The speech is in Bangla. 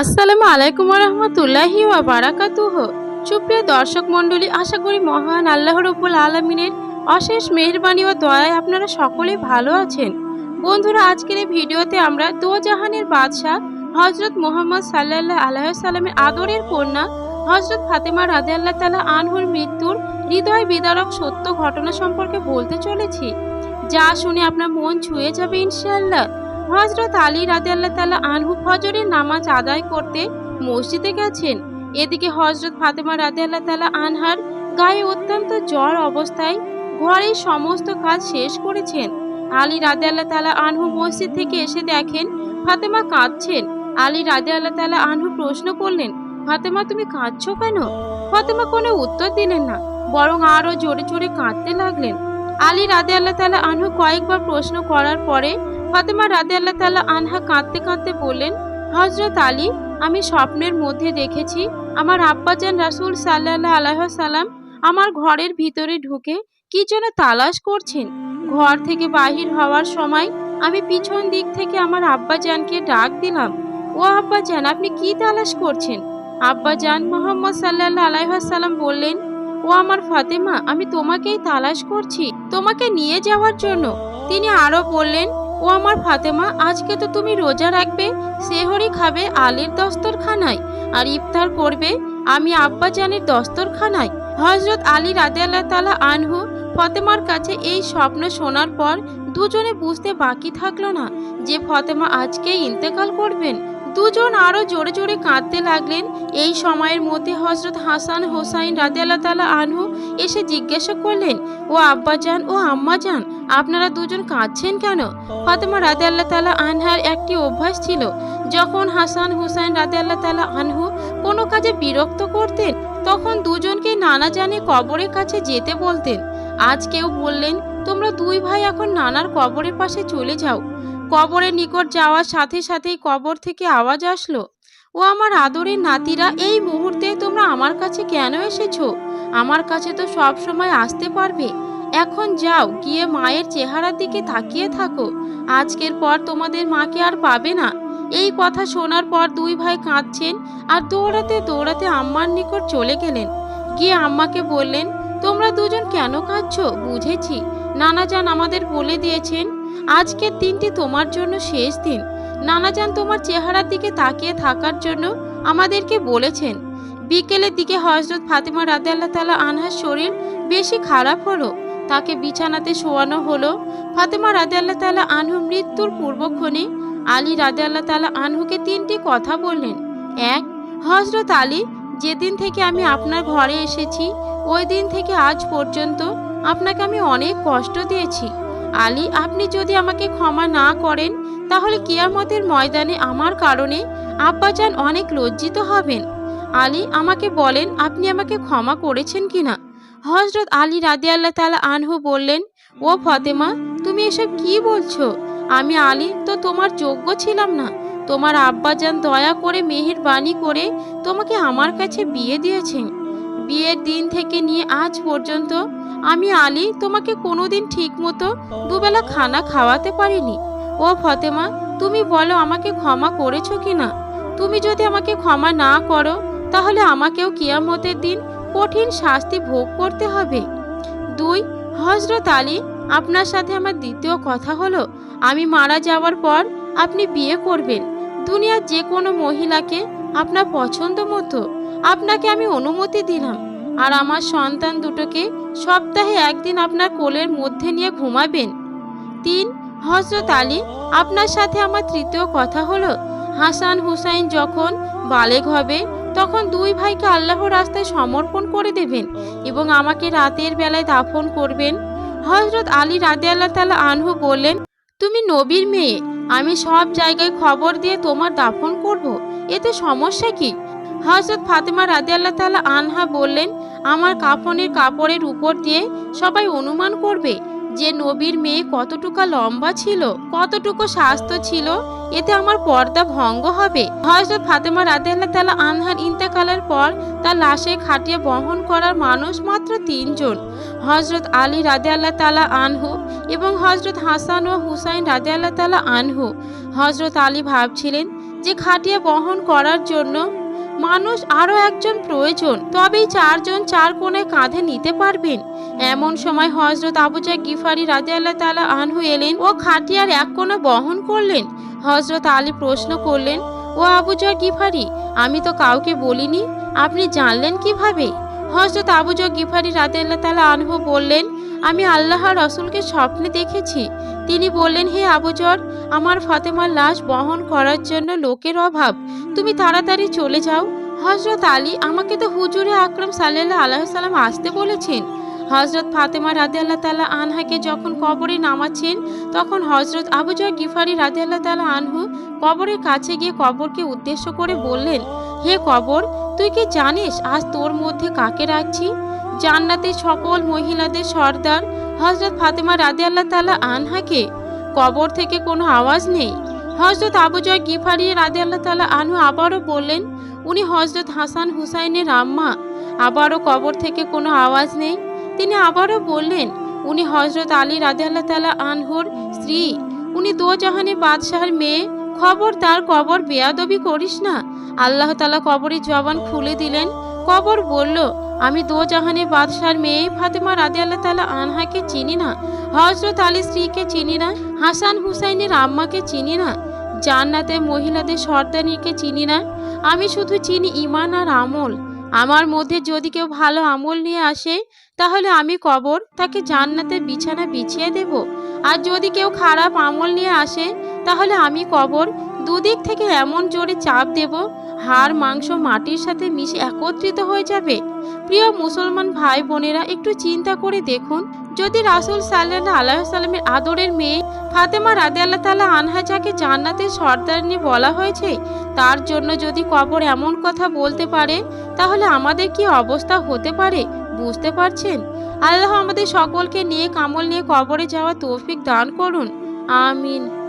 আসসালামু আলাইকুম রহমতুল্লাহি ওয়া বারাকাতুহ সুপ্রিয় দর্শক মণ্ডলী, আশা করি মহান আল্লাহ রব্বুল আলমিনের অশেষ মেহরবানি ও দয়ায় আপনারা সকলে ভালো আছেন। বন্ধুরা, আজকের এই ভিডিওতে আমরা দোজাহানের বাদশাহ হজরত মোহাম্মদ সাল্লাহ আলাইসাল্লামের আদরের কন্যা হজরত ফাতেমা রাজে আল্লাহ তালা আনহুর মৃত্যুর হৃদয় বিদারক সত্য ঘটনা সম্পর্কে বলতে চলেছি। যা শুনে আপনার মন ছুঁয়ে যাবে ইনশাআল্লাহ। হজরত আলী রাজে আল্লাহ তালা আনহু ফজরের নামাজ আদায় করতে মসজিদে গেছেন। এদিকে হজরত ফাতেমা রাজে আল্লাহ তালা আনহার গায়ে অত্যন্ত জ্বর অবস্থায় ঘরের সমস্ত কাজ শেষ করেছেন। আলী রাজে আল্লাহ তালা আনহু মসজিদ থেকে এসে দেখেন ফাতেমা কাঁদছেন। আলী রাজে আল্লাহ তালা আনহু প্রশ্ন করলেন, ফাতেমা, তুমি কাঁদছো কেন? ফাতেমা কোনো উত্তর দিলেন না, বরং আরও জোরে জোরে কাঁদতে লাগলেন। আলী রাদে আল্লাহ তালা আনহু কয়েকবার প্রশ্ন করার পরে ফাতেমা রাদে আল্লাহ তালা আনহা কাঁদতে কাঁদতে বললেন হজরত আলী, আমি স্বপ্নের মধ্যে দেখেছি আমার আব্বাজান রাসুল সাল্লাহ আলাহ সাল্লাম আমার ঘরের ভিতরে ঢুকে কি যেন তালাশ করছেন। ঘর থেকে বাহির হওয়ার সময় আমি পিছন দিক থেকে আমার আব্বাজানকে ডাক দিলাম, ও আব্বাজান, আপনি কি তালাশ করছেন? আব্বাজান মোহাম্মদ সাল্লাহ আলাইসাল্লাম বললেন, ও আমার ফাতেমা, আমি তোমাকেই তালাশ করছি, তোমাকে নিয়ে যাওয়ার জন্য। তিনি আরও বললেন ও আমার ফাতেমা, আজকে তো তুমি রোজা রাখবে, সেহরি খাবে আলীর দস্তরখানায় আর ইফতার করবে আমি আব্বাজানের দস্তরখানায়। হজরত আলী রাদে আল্লাহ তালা আনহু ফতেমার কাছে এই স্বপ্ন শোনার পর দুজনে বুঝতে বাকি থাকল না যে ফতেমা আজকে ইন্তেকাল করবেন। দুজন আরও জোরে জোরে কাঁদতে লাগলেন। এই সময়ের মধ্যে হজরত হাসান, হোসাইন রাদে আল্লাহ তালা আনহু এসে জিজ্ঞাসা করলেন, ও আব্বাজান, ও আম্মাজান, আপনারা দুজন কাঁদছেন কেন? ফাতেমা রাদে আল্লাহ তালা আনহার একটি অভ্যাস ছিল, যখন হাসান, হুসাইন রাদে আল্লাহ তালা আনহু কোনো কাজে বিরক্ত করতেন, তখন দুজনকে নানা জানে কবরের কাছে যেতে বলতেন। আজ কেউ বললেন, তোমরা দুই ভাই এখন নানার কবরের পাশে চলে যাও। কবরের নিকট যাওয়ার সাথে সাথেই কবর থেকে আওয়াজ আসলো। ও আমার আদরের নাতিরা, এই মুহূর্তে তোমরা আমার কাছে কেন এসেছ? আমার কাছে তো সব সময় আসতে পারবে। এখন যাও, গিয়ে মায়ের চেহারার দিকে তাকিয়ে থাকো। আজকের পর তোমাদের মাকে আর পাবে না। এই কথা শোনার পর দুই ভাই কাঁদছেন আর দৌড়াতে দৌড়াতে আম্মার নিকট চলে গেলেন। গিয়ে আম্মাকে বললেন, তোমরা দুজন কেন কাঁদছো? বুঝেছি। নানাজান আমাদের বলে দিয়েছেন আজকের দিনটি তোমার জন্য শেষ দিন। নানাজান তোমার চেহারার দিকে তাকিয়ে থাকার জন্য আমাদেরকে বলেছেন। বিকেলের দিকে হজরত ফাতেমা রাদে আল্লাহ তালা আনহার শরীর বেশি খারাপ হলো। তাকে বিছানাতে শোয়ানো হলো। ফাতেমা রাদে আল্লাহ তালা আনহু মৃত্যুর পূর্বক্ষণে আলী রাদে আল্লাহ তালা আনহুকে তিনটি কথা বললেন। এক হজরত আলী, যেদিন থেকে আমি আপনার ঘরে এসেছি, ওই দিন থেকে আজ পর্যন্ত আপনাকে আমি অনেক কষ্ট দিয়েছি। আলী, আপনি যদি আমাকে ক্ষমা না করেন, তাহলে কিয়ামতের ময়দানে আমার কারণে আব্বাজান অনেক লজ্জিত হবেন। আলী আমাকে বলেন, আপনি আমাকে ক্ষমা করেছেন কিনা? হজরত আলী রাদি আল্লাহ তালা আনহু বললেন, ও ফতেমা, তুমি এসব কি বলছো? আমি আলী তো তোমার যোগ্য ছিলাম না। তোমার আব্বাজান দয়া করে মেহেরবানি করে তোমাকে আমার কাছে বিয়ে দিয়েছেন। বিয়ের দিন থেকে নিয়ে আজ পর্যন্ত আমি আলী তোমাকে কোনোদিন ঠিক মতো দুবেলা খানা খাওয়াতে পারিনি। ও ফতেমা, তুমি বলো আমাকে ক্ষমা করেছ কি না তুমি যদি আমাকে ক্ষমা না করো, তাহলে আমাকেও কিয়ামতের দিন কঠিন শাস্তি ভোগ করতে হবে। দুই হজরত আলী, আপনার সাথে আমার দ্বিতীয় কথা হলো, আমি মারা যাওয়ার পর আপনি বিয়ে করবেন। দুনিয়ার যে কোনো মহিলাকে আপনার পছন্দ মতো আপনাকে আমি অনুমতি দিলাম, আর আমার সন্তান দুটোকে সপ্তাহে একদিন আপনার কোলের মধ্যে নিয়ে ঘুমাবেন। তিন হজরত আলী আপনার সাথে আমার তৃতীয় কথা হলো, হাসান হুসাইন যখন বালেগ হবে, তখন দুই ভাইকে আল্লাহর রাস্তায় সমর্পণ করে দেবেন এবং আমাকে রাতের বেলায় দাফন করবেন। হজরত আলী রাদে আল্লাহ তালা আনহু বললেন, তুমি নবীর মেয়ে, আমি সব জায়গায় খবর দিয়ে তোমার দাফন করব, এতে সমস্যা কি? হজরত ফাতেমা রাদে আল্লাহ তালা আনহা বললেন, আমার কাফনের কাপড়ের উপর দিয়ে সবাই অনুমান করবে যে নবীর মেয়ে কতটুকু লম্বা ছিল, কতটুকু স্বাস্থ্য ছিল, এতে আমার পর্দা ভঙ্গ হবে। হজরত ফাতেমা রাদে আল্লাহ তালা আনহার ইন্তেকালের পর তার লাশে খাটিয়ে বহন করার মানুষ মাত্র তিনজন। হজরত আলী রাদে আল্লাহ তালা আনহু এবং হজরত হাসান ও হুসাইন রাদে আল্লাহ তালা আনহু। হজরত আলী ভাবছিলেন যে খাটিয়া বহন করার জন্য মানুষ আরও একজন প্রয়োজন, তবেই চারজন চার কোণে কাঁধে নিতে পারবেন। এমন সময় হজরত আবুজা গিফারি রাজে আল্লাহ তালা আনহু এলেন ও খাটিয়ার এক কোণে বহন করলেন। হজরত আলী প্রশ্ন করলেন, ও আবুজা গিফারি, আমি তো কাউকে বলিনি, আপনি জানলেন কীভাবে? হজরত আবুজা গিফারি রাজে আল্লাহ তালা আনহু বললেন আমি আল্লাহ রসুলকে স্বপ্নে দেখেছি। তিনি বললেন, হে আবুজর, আমার ফাতেমার লাশ বহন করার জন্য লোকের অভাব। তুমি তাড়াতাড়ি চলে যাও। হজরত আলী আমাকে তো হুজুরে আকরম সাল্লাহ সাল্লাম আসতে বলেছেন। হজরত ফাতেমা রাদে আল্লাহ তালা আনহাকে যখন কবরে নামাচ্ছেন, তখন হজরত আবুজর গিফারি রাদে আল্লাহ তালা আনহু কবরের কাছে গিয়ে কবরকে উদ্দেশ্য করে বললেন, হে কবর, তুই কি জানিস আজ তোর মধ্যে কাকে রাখছি? জান্নাতের সকল মহিলাদের সর্দার হজরত ফাতেমা রাদে আল্লাহ তালা আনহাকে। কবর থেকে কোনো আওয়াজ নেই। হজরত আবুজয় গিফারি রাদে আল্লাহ তালা আনহু আবারও বললেন, উনি হজরত হাসান হুসাইনের আম্মা। আবারও কবর থেকে কোনো আওয়াজ নেই। তিনি আবারও বললেন, উনি হজরত আলী রাদে আল্লাহ তালা আনহুর স্ত্রী। উনি দো জাহানে বাদশাহের মেয়ে। খবর তার কবর বেয়াদবি করিস না। আল্লাহ তালা কবরের জবান খুলে দিলেন। কবর বলল আমি দো জাহানে বাদশার মেয়ে ফাতেমা রাদে আল্লাহ তালা আনহাকে চিনি না। হজরত আলী স্ত্রীকে চিনি না, হাসান হুসাইনের আম্মাকে চিনি না জান্নাতে মহিলাদের সর্দানিকে চিনি না। আমি শুধু চিনি ইমান আর আমল। আমার মধ্যে যদি কেউ ভালো আমল নিয়ে আসে, তাহলে আমি কবর, তাকে জান্নাতে বিছানা বিছিয়ে দেব। আর যদি কেউ খারাপ আমল নিয়ে আসে, তাহলে আমি কবর, দুদিক থেকে এমন জোরে চাপ দেব, হাড়, মাংস, মাটির সাথে মিশে একত্রিত হয়ে যাবে। প্রিয় মুসলমান ভাই বোনেরা, একটু চিন্তা করে দেখুন, যদি রাসুল সাল্লাহ আল্লাহ সাল্লামের আদরের মেয়ে ফাতেমা রাদে আল্লাহ তালা আনহা যাকে জান্নাতের সর্দারনি বলা হয়েছে, তার জন্য যদি কবর এমন কথা বলতে পারে, তাহলে আমাদের কি অবস্থা হতে পারে? বুঝতে পারছেন? আল্লাহ আমাদের সকলকে নিয়ে কামল নিয়ে কবরে যাওয়া তৌফিক দান করুন। আমিন।